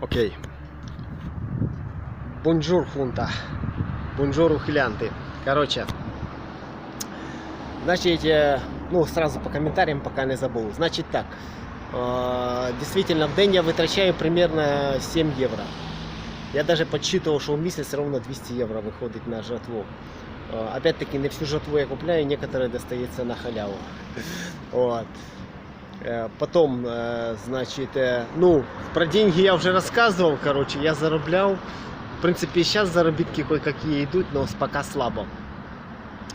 Окей. Бонжур, хунта. Бонжур, ухилянты. Короче. Значит, э, ну, сразу по комментариям, пока не забыл. Значит так. Э, Действительно, в день я вытрачаю примерно 7 евро. Я даже подсчитывал, что в месяц ровно 200 евро выходит на жатву. Э, Опять-таки, не всю жатву я купляю, некоторые достается на халяву. Вот. Э, Потом, э, значит, э, ну, про деньги я уже рассказывал, короче, я зароблял. В принципе, сейчас заработки кое-какие идут, но с- пока слабо.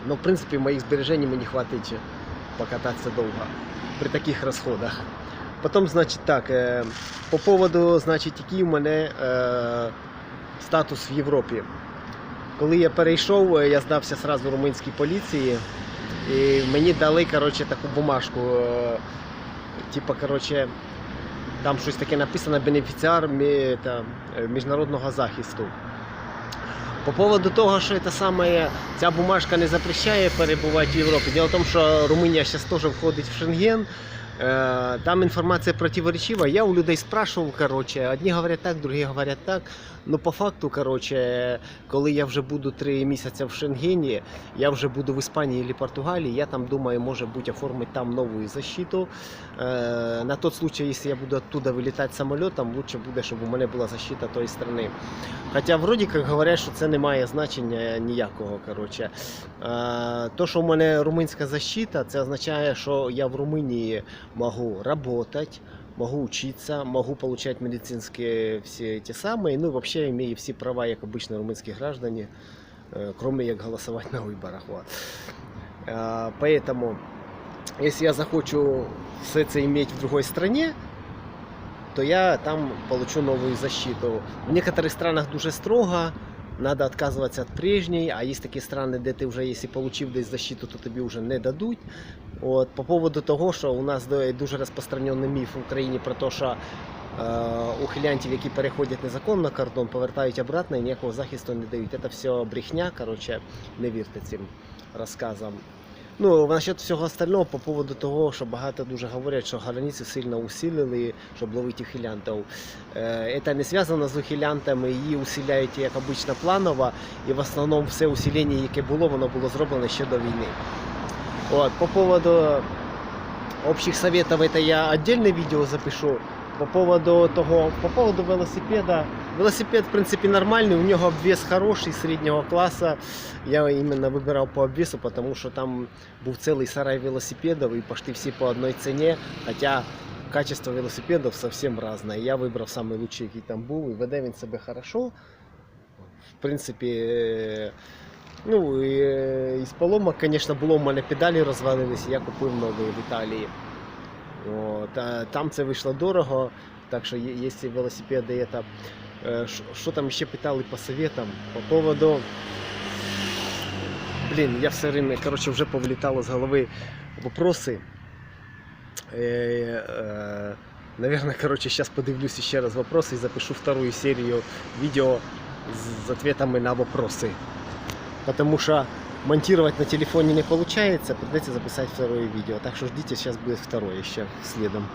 Но, в принципе, моих сбережений мне не хватит ще покататься долго при таких расходах. Потом, значит, так, е, по поводу, значить, який у мене е, статус в Європі. Коли я перейшов, е, я здався сразу румунській поліції, і мені дали коротше, таку бумажку. Типа, коротше, там щось таке написано бенефіціар е, міжнародного захисту. По поводу того, що це саме, ця бумажка не запрещає перебувати в Європі. Діло в тому, що Румунія зараз теж входить в Шенген. Е, Там інформація противоречива. Я у людей спрашивав, короче, одні говорять так, другі говорять так. Ну по факту, короче, коли я вже буду три місяці в Шенгені, я вже буду в Іспанії або Португалії, я там думаю, може бути оформити там нову защиту. Е, На тот случай, якщо я буду оттуда вилітати самолітом, лучше буде, щоб у мене була защита тої країни. Хоча вроді як говорять, що це не має значення ніякого. Коротше. Е, То, що у мене румунська защита, це означає, що я в Румунії можу працювати, могу учиться, могу получать медицинские все эти самые, ну, вообще имею все права, как обычные румынские граждане, э, кроме как голосовать на выборах. Вот. Э, Поэтому, если я захочу все это иметь в другой стране, то я там получу новую защиту. В некоторых странах дуже строго, надо отказываться от прежней, а есть такие страны, де ти вже, якщо получив десь защиту, то тобі вже не дадуть. От, по поводу того, що у нас дуже розпространений міф в Україні про те, що е, ухилянтів, які переходять незаконно кордон, повертають обратно і ніякого захисту не дають. Це все брехня, коротше, не вірте цим розказам. Ну, насчет всього остального, по поводу того, що багато дуже говорять, що границі сильно усилили, щоб ловити ухилянтів. Е, Це не зв'язано з ухилянтами, її усиляють, як обично, планово, і в основному все усилення, яке було, воно було зроблено ще до війни. Вот, по поводу общих советов, это я отдельное видео запишу. По поводу того, по поводу велосипеда. Велосипед, в принципе, нормальный, у него обвес хороший, среднего класса. Я именно выбирал по обвесу, потому что там был целый сарай велосипедов и почти все по одной цене. Хотя качество велосипедов совсем разное. Я выбрал самый лучший, який там был, и веде він себе хорошо. В принципе, е, Ну, і, е, із поломок, звісно, було в мене педалі розвалилися, я купив нові в Італії. От, а там це вийшло дорого, так що є- якщо велосипеди, це... Е, ш- Що там ще питали по советам? По поводу... Блін, я все время, короче, вже повлітало з голови вопроси. Е, е, Наверное, короче, сейчас подивлюсь еще раз вопросы и запишу вторую серию видео с ответами на вопросы потому что монтировать на телефоне не получается, придется записать второе видео. Так что ждите, сейчас будет второе еще следом.